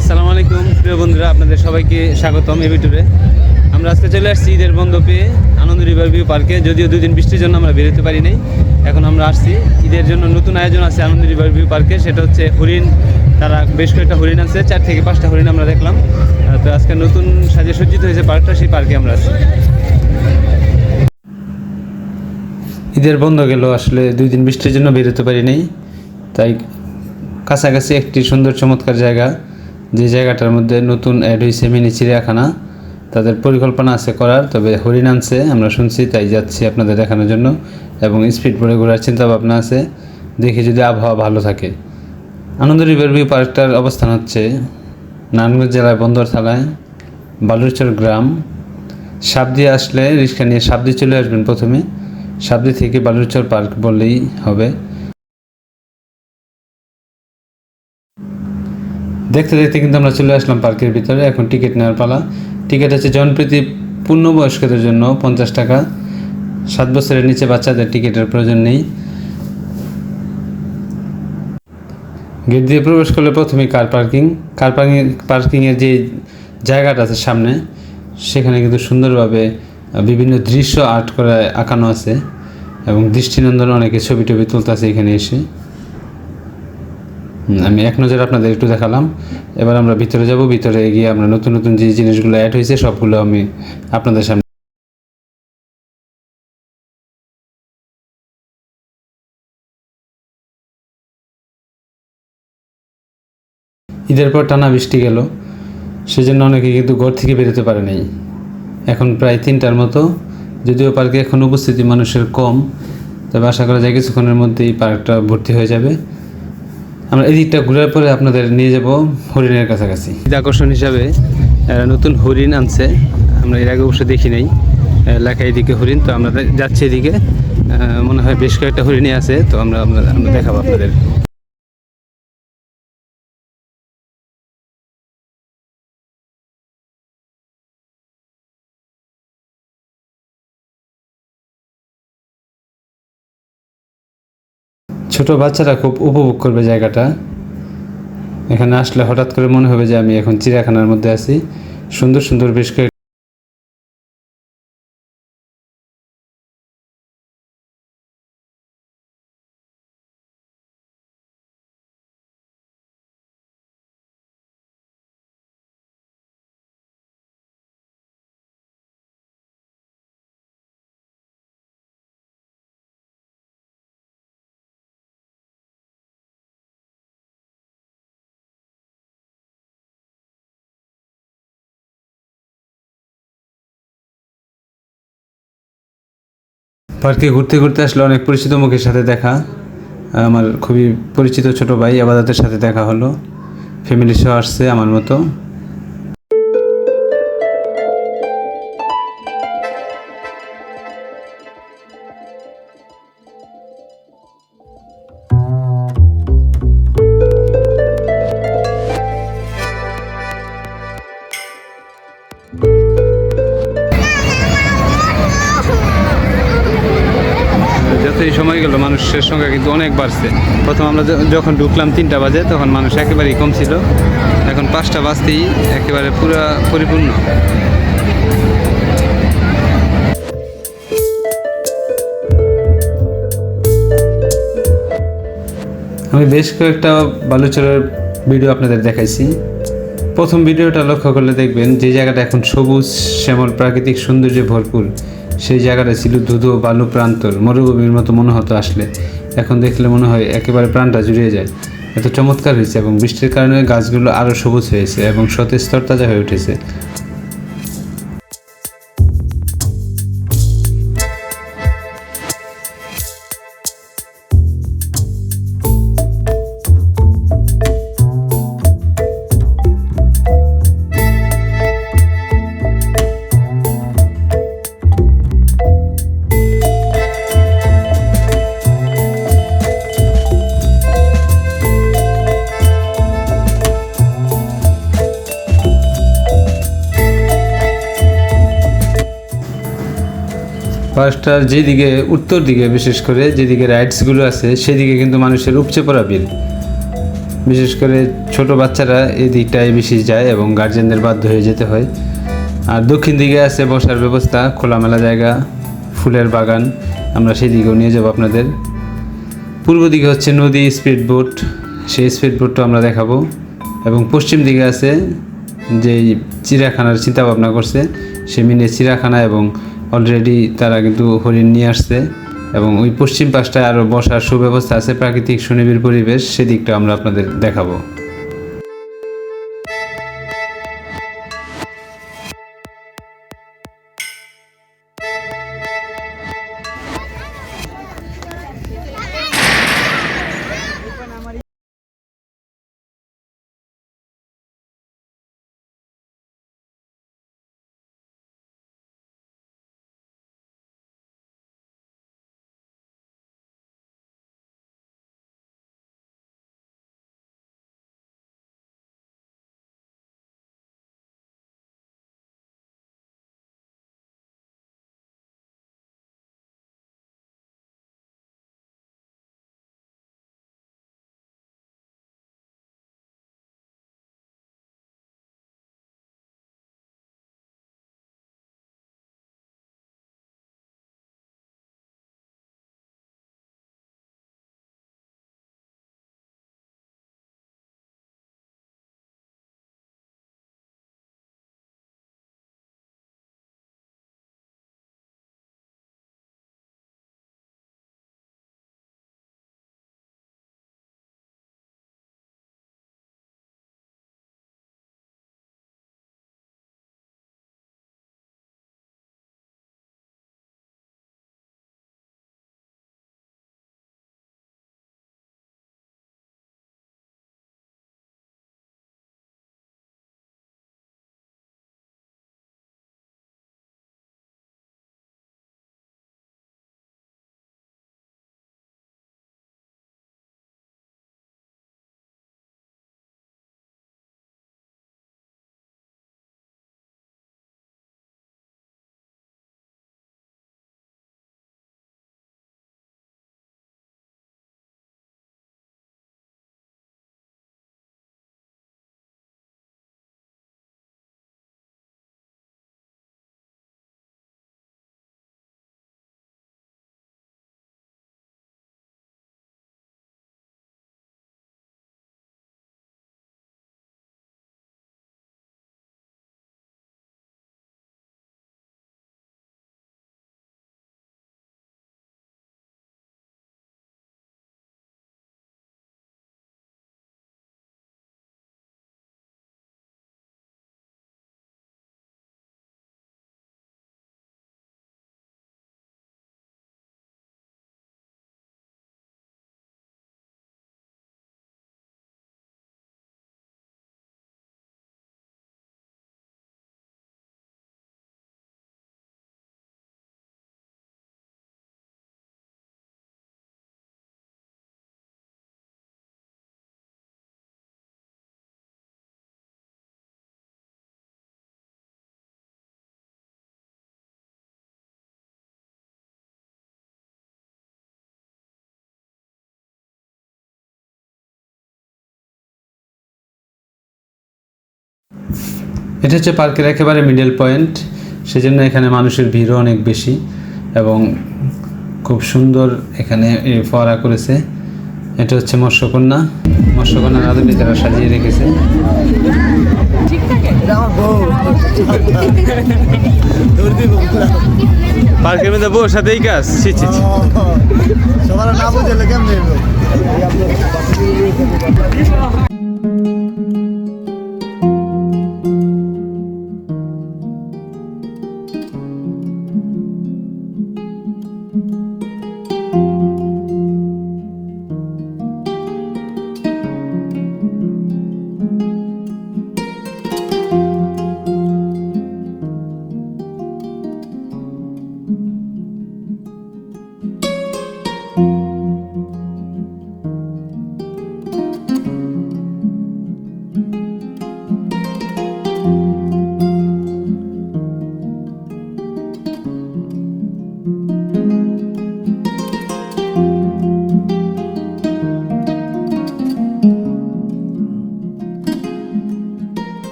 আসসালামু আলাইকুম প্রিয় বন্ধুরা, আপনাদের সবাইকে স্বাগতম এই ভিডিওতে। আমরা আজকে চলে আসছি ঈদের বন্ধ পেয়ে আনন্দ রিভার ভিউ পার্কে, যদিও দুদিন বৃষ্টির জন্য আমরা বেরোতে পারি নাই। এখন আমরা আসছি। ঈদের জন্য নতুন আয়োজন আছে আনন্দ রিভার ভিউ পার্কে, সেটা হচ্ছে হরিণ। তারা বেশ কয়েকটা হরিণ আছে চার থেকে পাঁচটা হরিণ আমরা দেখলাম। তো আজকে নতুন সাজে সজ্জিত হয়েছে পার্কটা, সেই পার্কে আমরা আছি। ঈদের বন্ধ গেল, আসলে দুই দিন বৃষ্টির জন্য বেরোতে পারি নাই, তাই কাছাকাছি একটি সুন্দর চমৎকার জায়গা, যে জায়গাটার মধ্যে নতুন অ্যাড হয়েছে মিনি চিড়িয়াখানা। তাদের পরিকল্পনা আছে করার, তবে আনছে, আমরা শুনছি, তাই যাচ্ছি আপনাদের দেখানোর জন্য, এবং স্পিড বোর্ডে ঘোরার চিন্তা ভাবনা আছে। দেখি যদি আবহাওয়া ভালো থাকে। আনন্দ রিভার ভিউ পার্কটার অবস্থান হচ্ছে নারায়ণগঞ্জ জেলার বন্দর থালায় বালুরচর গ্রাম। সাবদি আসলে রিক্সা নিয়ে সাবদি চলে আসবেন প্রথমে। সাবদি থেকে বালুরচর পার্ক বললেই হবে। দেখতে দেখতে কিন্তু আমরা চলে আসলাম পার্কের ভিতরে। এখন টিকিট নেওয়ার পালা। টিকিট আছে জনপ্রতি পূর্ণবয়স্কদের জন্য পঞ্চাশ টাকা। সাত বছরের নিচে বাচ্চাদের টিকিটের প্রয়োজন নেই। গেট দিয়ে প্রবেশ করলে প্রথমে কার পার্কিং কার পার্কিং পার্কিংয়ের যে জায়গাটা আছে সামনে, সেখানে কিন্তু সুন্দরভাবে বিভিন্ন দৃশ্য আর্ট করে আঁকানো আছে এবং দৃষ্টিনন্দন অনেকে ছবি টবি তুলতেছে এখানে এসে। আমি এক নজর আপনাদের একটু দেখালাম। এবার আমরা ভিতরে যাব, ভিতরে গিয়ে আমরা নতুন নতুন যে জিনিসগুলো অ্যাড হয়েছে, সবগুলো আমি আপনাদের সামনে ঈদের পর টানা বৃষ্টি গেল। সেজন্য অনেকে কিন্তু ঘর থেকে বেরোতে পারে নাই। এখন প্রায় তিনটার মতো। যদিও পার্কে এখন উপস্থিতি মানুষের কম, তবে আশা করা যায় কিছুক্ষণের মধ্যেই পার্কটা ভর্তি হয়ে যাবে। আমরা এদিকটা ঘুরার পরে আপনাদের নিয়ে যাব হরিণের কাছাকাছি। আকর্ষণ হিসাবে নতুন হরিণ আনছে। আমরা এর আগে অবশ্য দেখি নাই। লেখা এদিকে হরিণ, তো আমরা যাচ্ছি এদিকে। মনে হয় বেশ কয়েকটা হরিণই আছে, তো আমরা আমরা দেখাবো আপনাদের। ছোট বাচ্চারা খুব উপভোগ করবে জায়গাটা। এখানে আসলে হঠাৎ করে মনে হবে যে আমি এখন চিড়িয়াখানার মধ্যে আছি। সুন্দর সুন্দর বেশ পার্কে ঘুরতে ঘুরতে আসলে অনেক পরিচিত মুখের সাথে দেখা। আমার খুবই পরিচিত ছোট ভাই আবাদাতের সাথে দেখা হলো। ফ্যামিলি সহ আসছে আমার মতো। বাড়ছে প্রথম আমরা যখন ঢুকলাম তিনটা বাজে, তখন মানুষ একেবারেই কম ছিল। এখন পাঁচটা বাজতেই একেবারে পুরা পরিপূর্ণ। আমি বেশ কয়েকটা বালুচরের ভিডিও আপনাদের দেখাইছি। প্রথম ভিডিওটা লক্ষ্য করলে দেখবেন যে জায়গাটা এখন সবুজ, শ্যামল, প্রাকৃতিক সৌন্দর্যে ভরপুর। সেই জায়গাটা ছিল ধুধু বালু প্রান্তর, মরুভূমির মতো মনে হতো আসলে। এখন দেখলে মনে হয় একেবারে প্রাণটা জুড়িয়ে যায়। এত চমৎকার হয়েছে এবং বৃষ্টির কারণে গাছগুলো আরও সবুজ হয়েছে এবং সতেজ তরতাজা হয়ে উঠেছে। পার্কটার যেদিকে, উত্তর দিকে বিশেষ করে যেদিকে রাইডসগুলো আছে, সেদিকে কিন্তু মানুষের উপচে পড়া বিল বিশেষ করে ছোট বাচ্চারা এই দিকটায় বেশি যায় এবং গার্জেনদের বাধ্য হয়ে যেতে হয়। আর দক্ষিণ দিকে আছে বসার ব্যবস্থা, খোলামেলা জায়গা, ফুলের বাগান। আমরা সেই দিকেও নিয়ে যাব আপনাদের। পূর্ব দিকে হচ্ছে নদী স্পিড বোট সেই স্পিড বোটটা আমরা দেখাবো। এবং পশ্চিম দিকে আছে যেই চিড়িয়াখানার চিন্তা ভাবনা করছে, সে মিনে চিড়িয়াখানা এবং অলরেডি তারা কিন্তু হরিণ নিয়ে আসছে এবং ওই পশ্চিম পাশটায় আরও বসার সুব্যবস্থা আছে, প্রাকৃতিক সুনিবিড় পরিবেশ সেদিকটা আমরা আপনাদের দেখাবো। এটা হচ্ছে পার্কের একেবারে মিডল পয়েন্ট সেজন্য এখানে মানুষের ভিড়ও অনেক বেশি এবং খুব সুন্দর এখানে এ ফোয়ারা করেছে। এটা হচ্ছে মৎস্যকন্যা। মৎস্যকন্যার আদলে তারা সাজিয়ে রেখেছে। পার্কের মধ্যে বউ সাথে এই কাজ। ছি ছি ছি। সবার না বুঝলে কেমন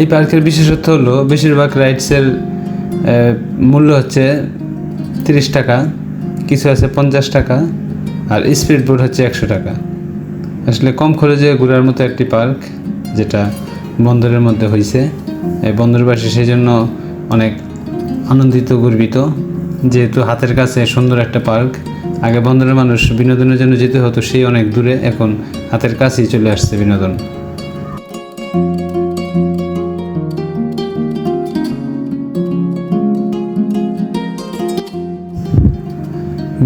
এই পার্কের বিশেষত্ব হলো বেশিরভাগ রাইডসের মূল্য হচ্ছে তিরিশ টাকা, কিছু আছে পঞ্চাশ টাকা, আর স্পিড বোট হচ্ছে একশো টাকা। আসলে কম খরচে ঘোরার মতো একটি পার্ক, যেটা বন্দরের মধ্যে হয়েছে বন্দরবাসী সেই জন্য অনেক আনন্দিত, গর্বিত। যেহেতু হাতের কাছে সুন্দর একটা পার্ক, আগে বন্দরের মানুষ বিনোদনের জন্য যেতে হতো সেই অনেক দূরে, এখন হাতের কাছেই চলে আসছে বিনোদন।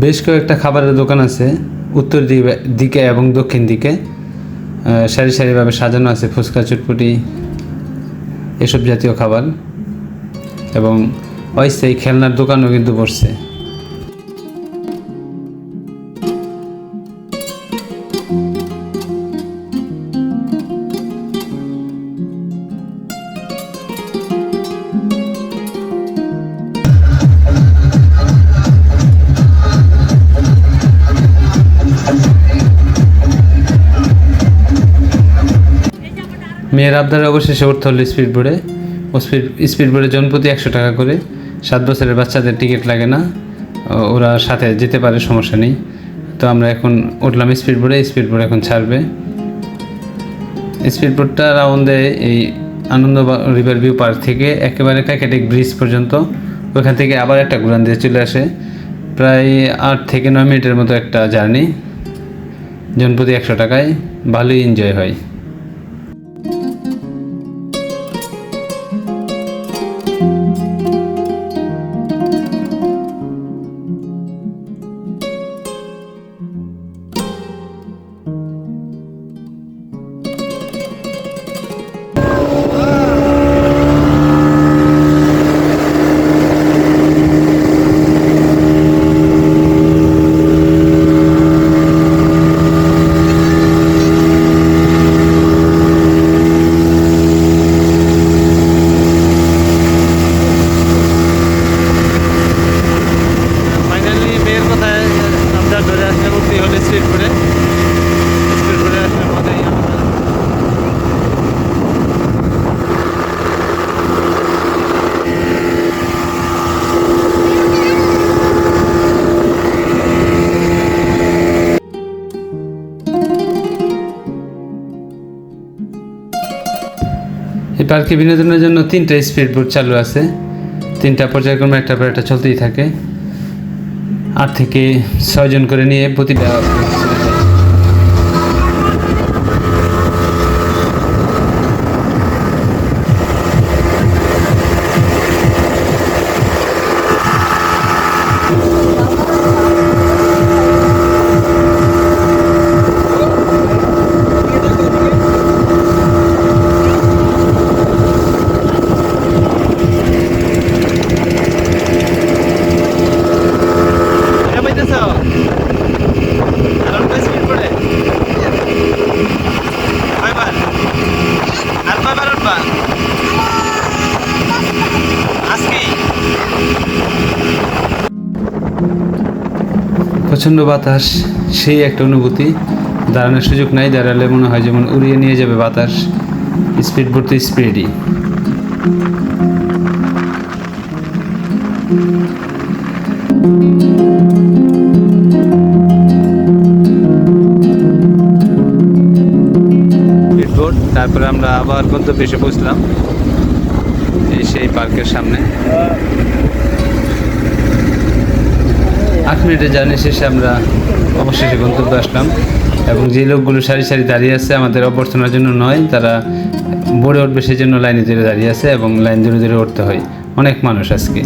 বেশ কয়েকটা খাবারের দোকান আছে, উত্তর দিকে- এবং দক্ষিণ দিকে। সারি সারিভাবে সাজানো আছে, ফুচকা, চটপটি, এসব জাতীয় খাবার। এবং অস্থায়ী খেলনার দোকানও কিন্তু বসছে। মেয়ের আবদার অবশেষে উঠতে হলো স্পিড বোর্ডে। ও স্পিড স্পিড বোর্ডে জনপ্রতি একশো টাকা করে। সাত বছরের বাচ্চাদের টিকিট লাগে না। ওরা সাথে যেতে পারে, সমস্যা নেই। তো আমরা এখন উঠলাম স্পিড বোর্ডে, স্পিড বোর্ড এখন ছাড়বে। স্পিড বোর্ডটা রাউন্ড এই আনন্দ রিভার ভিউ পার্ক থেকে একেবারে কাকেটিক ব্রিজ পর্যন্ত। ওখান থেকে আবার একটা ঘুরান দিয়ে চলে আসে। প্রায় আট থেকে নয় মিনিটের মতো একটা জার্নি। জনপ্রতি একশো টাকায়। ভালোই এনজয় হয়। পার্কে বিনোদনের জন্য তিনটা স্পিড বোট চালু আছে। তিনটা পর্যায়ক্রমে একটা পর একটা চলতেই থাকে। আট থেকে ছয়জন করে নিয়ে প্রতিটা এটা পাইতেছ আর কয় স্পিড পড়ে কয়বার প্রচণ্ড বাতাস, সেই একটা অনুভূতি। দাঁড়ানোর সুযোগ নাই, দাঁড়ালে মনে হয় যেমন উড়িয়ে নিয়ে যাবে বাতাস। স্পিড ভর্তি স্পিডই। আমরা আবার গন্তব্যে এসে এই সেই পার্কের সামনে। আট মিনিটের জার্নি শেষে আমরা অবশেষে গন্তব্যে আসলাম এবং যে লোকগুলো সারি সারি দাঁড়িয়ে আছে আমাদের অভ্যর্থনার জন্য নয়, তারা বোর্ডে উঠবে সেই জন্য লাইনে ধরে দাঁড়িয়ে আছে এবং লাইন ধরে ধরে উঠতে হয়। অনেক মানুষ আজকে।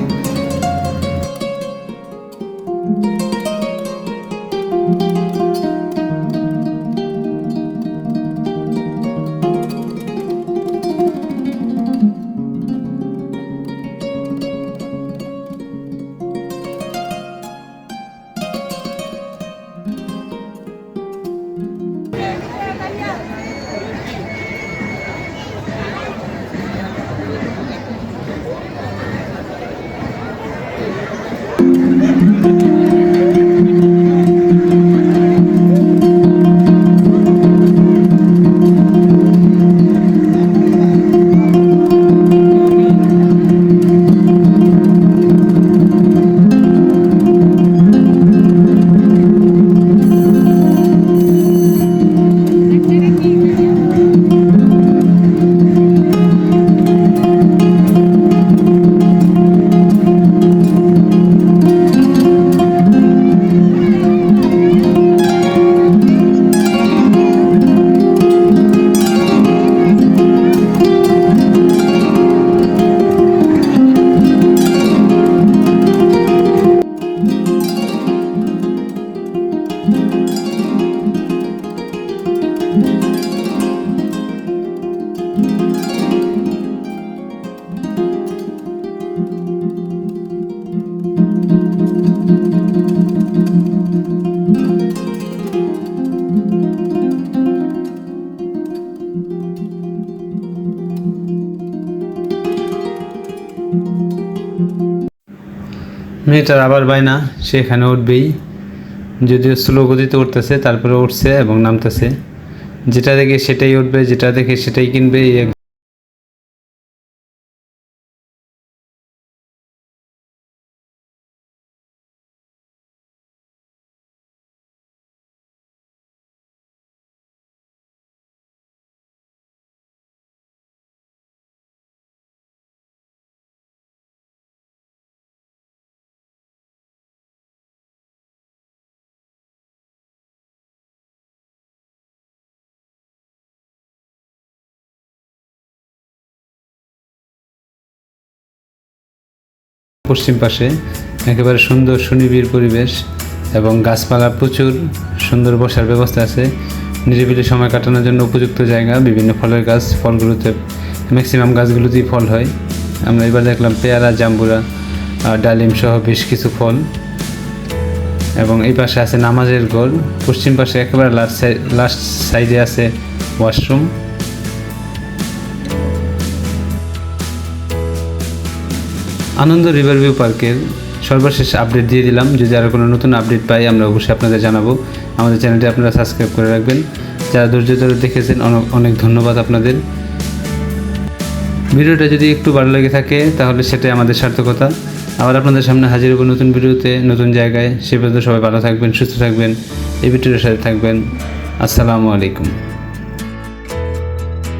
মেয়েটার আবার বায়না, সে এখানে উঠবেই। যদিও স্লো গতিতে উঠতেছে, তারপরে উঠছে এবং নামতেছে। যেটা দেখে সেটাই উঠবে, যেটা দেখে সেটাই কিনবে, এই এক পশ্চিম পাশে, একেবারে সুন্দর সুনিবিড় পরিবেশ এবং গাছপালা প্রচুর সুন্দর বসার ব্যবস্থা আছে। নিরিবিলি সময় কাটানোর জন্য উপযুক্ত জায়গা, বিভিন্ন ফলের গাছ, ফলগুলোতে ম্যাক্সিমাম গাছগুলোতেই ফল হয়। আমরা এবার দেখলাম পেয়ারা, জাম্বুরা, আর ডালিম সহ বেশ কিছু ফল। এবং এই পাশে আছে নামাজের ঘর। পশ্চিম পাশে একেবারে লাস্ট সাইড লাস্ট সাইডে আছে ওয়াশরুম আনন্দ রিভার ভিউ পার্কের সর্বশেষ আপডেট দিয়ে দিলাম। যদি আরও কোনো নতুন আপডেট পাই, আমরা অবশ্যই আপনাদের জানাব। আমাদের চ্যানেলটি আপনারা সাবস্ক্রাইব করে রাখবেন। যারা ধৈর্য ধরে দেখেছেন, অনেক অনেক ধন্যবাদ আপনাদের। ভিডিওটা যদি একটু ভালো লেগে থাকে, তাহলে সেটাই আমাদের সার্থকতা। আবার আপনাদের সামনে হাজির হব নতুন ভিডিওতে, নতুন জায়গায়। সে পর্যন্ত সবাই ভালো থাকবেন, সুস্থ থাকবেন, এই ভিডিওর সাথে থাকবেন। আসসালামু আলাইকুম।